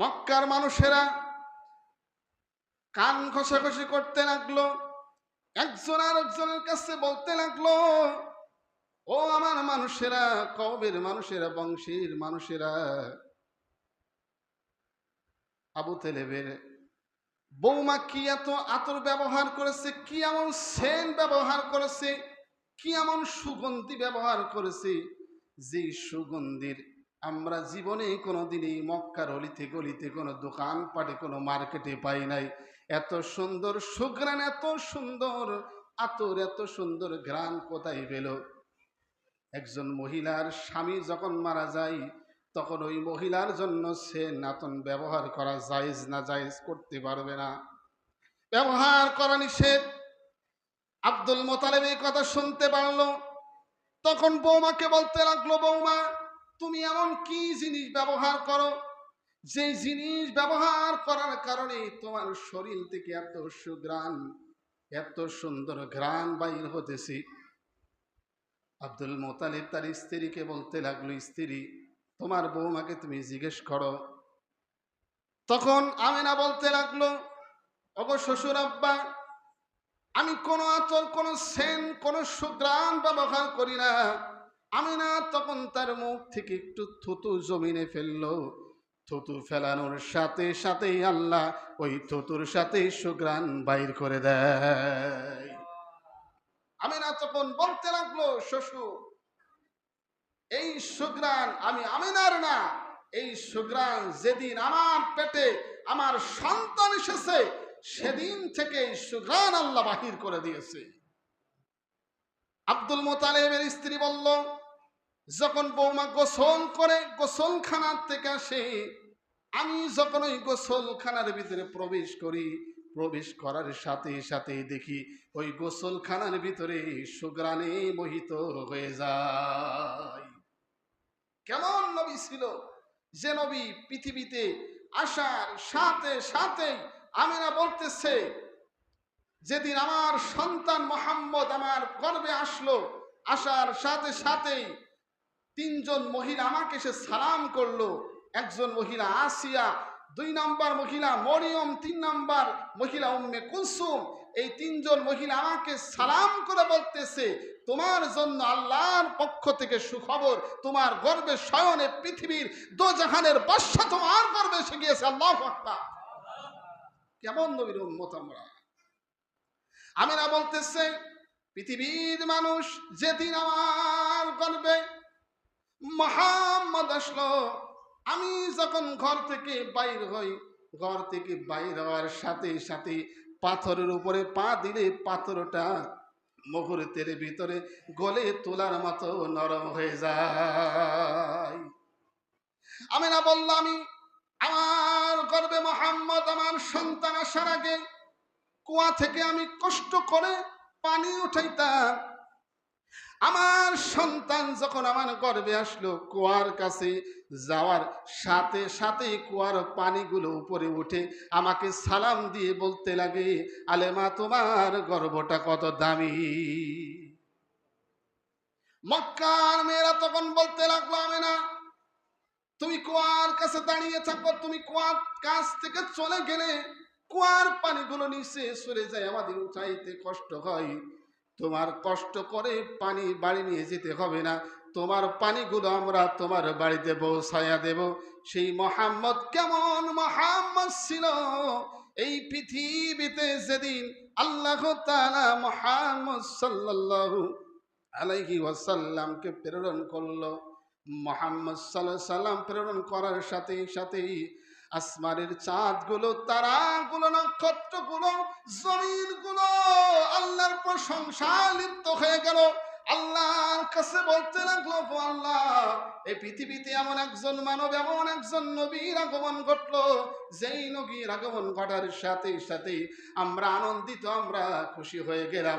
মক্কার মানুষেরা কান ঘষাঘষি করতে লাগল, একজন আর একজনের কাছে বলতে লাগল, ও আমার মানুষেরা, কবের মানুষেরা, বংশীর মানুষেরা? আবু তেলেবের বৌমা কি এত আতর ব্যবহার করেছে, কি এমন সেন ব্যবহার করেছে, কি এমন সুগন্ধি ব্যবহার করেছে, যে সুগন্ধির আমরা জীবনে কোনোদিনই মক্কার অলিতে গলিতে কোনো দোকান পাটে কোনো মার্কেটে পাই নাই। এত সুন্দর সুগ্রান এত সুন্দর আতর, এত সুন্দর ঘ্রাণ কোথায় পেল? একজন মহিলার স্বামী যখন মারা যায়, তখন ওই মহিলার জন্য সে নাতন ব্যবহার করা জায়েজ না, জায়েজ করতে পারবে না। ব্যবহার করা নিষেধ। আব্দুল মোতালেব এই কথা শুনতে পারল। তখন বৌমাকে বলতে লাগল বৌমা তুমি এমন কি জিনিস ব্যবহার করো? যে জিনিস ব্যবহার করার কারণে তোমার শরীর থেকে এত সুগ্রাণ, এত সুন্দর ঘ্রাণ বাইর হতেছে। আব্দুল মোতালিব তার স্ত্রীকে বলতে লাগল, স্ত্রী, তোমার বৌমাকে তুমি জিজ্ঞেস করো। তখন আমিনা বলতে লাগল অগ শ্বশুর আব্বা, আমি কোনো আচল, কোনো সেন, কোনো সুগ্রাণ ব্যবহার করি না। আমি না তখন তার মুখ থেকে একটু থুতু জমিনে ফেলল। থুতু ফেলানোর সাথে সাথেই আল্লাহ ওই থুতুর সাথেই সুগ্রাণ বাইর করে দেয়। আমিনা তখন বলতে লাগল, শ্বশুর, এই সুগ্রাণ আমি আমিনার না। এই সুগ্রাণ যেদিন আমার পেটে আমার সন্তান এসেছে, সেদিন থেকে এই সুগ্রাণ আল্লাহ বাহির করে দিয়েছে। আব্দুল মোতালেবের স্ত্রী বলল যখন বৌমা গোসল করে গোসলখানার থেকে আসে, আমি যখন ওই গোসলখানার ভিতরে প্রবেশ করি, প্রবেশ করার সাথে সাথে দেখি ওই গোসলখানার ভিতরে সুগ্রাণে মোহিত হয়ে যায়। কেমন নবী ছিল? যে নবী পৃথিবীতে আসার সাথে সাথেই আমিনা বলতেছে, যেদিন আমার সন্তান মোহাম্মদ আমার গর্বে আসলো, আসার সাথে সাথেই তিনজন মহিলা আমাকে এসে সালাম করল। একজন মহিলা আসিয়া, দুই নাম্বার মহিলা মরিয়ম, তিন নাম্বার মহিলা উম্মে কুলসুম, এই তিনজন মহিলা আমাকে সালাম করে বলতেছে, তোমার জন্য আল্লাহর পক্ষ থেকে সুখবর, তোমার গর্বে শয়নে পৃথিবীর দো জাহানের বাদশা তোমার গর্বে এসে গিয়েছে, আল্লাহ কেমন নবীর উম্মত আমরা। আমিরা বলতেছে, পৃথিবীর মানুষ যেদিন আমার গর্বে মোহাম্মদ আসলো। আমি যখন ঘর থেকে বাইর হই, ঘর থেকে বাইর হওয়ার সাথে সাথে পাথরের উপরে পা দিলে পাথরটা মুহূর্তের ভিতরে গলে তোলার মতো নরম হয়ে যায়। আমি না বললাম আমি আমার গর্বে মোহাম্মদ আমার সন্তান আসার আগে কুয়া থেকে আমি কষ্ট করে পানি উঠাইতাম। আমার সন্তান যখন আমার গর্বে আসলো, কুয়ার কাছে যাওয়ার সাথে সাথে কুয়ার পানিগুলো উপরে উঠে আমাকে সালাম দিয়ে বলতে লাগে, আলেমা, তোমার গর্বটা কত দামি? মক্কার মেয়েরা তখন বলতে লাগল আমি না তুমি কুয়ার কাছে দাঁড়িয়ে থাকো, তুমি কুয়ার কাছ থেকে চলে গেলে কুয়ার পানিগুলো নিচে সরে যায়, আমাদের উঠাইতে কষ্ট হয়। তোমার কষ্ট করে পানি বাড়ি নিয়ে যেতে হবে না। তোমার পানিগুলো আমরা তোমার বাড়িতে পৌঁছাইয়া দেব। সেই মোহাম্মদ কেমন মোহাম্মদ ছিল? এই পৃথিবীতে যেদিন আল্লাহ তাআলা মোহাম্মদ সাল্লাল্লাহু আলাইহি ওয়াসাল্লামকে প্রেরণ করল, মোহাম্মদ সাল্লাহ সাল্লাম প্রেরণ করার সাথে সাথেই আসমানের চাঁদগুলো, তারাগুলো, নক্ষত্রগুলো জমিনগুলো প্রশংসা লিপ্ত হয়ে গেল। আল্লাহর কাছে বলতে লাগল আল্লাহ এই পৃথিবীতে এমন একজন মানব, এমন একজন নবীর আগমন ঘটলো। যেই নবীর আগমন ঘটার সাথে সাথে আমরা আনন্দিত, আমরা খুশি হয়ে গেলাম।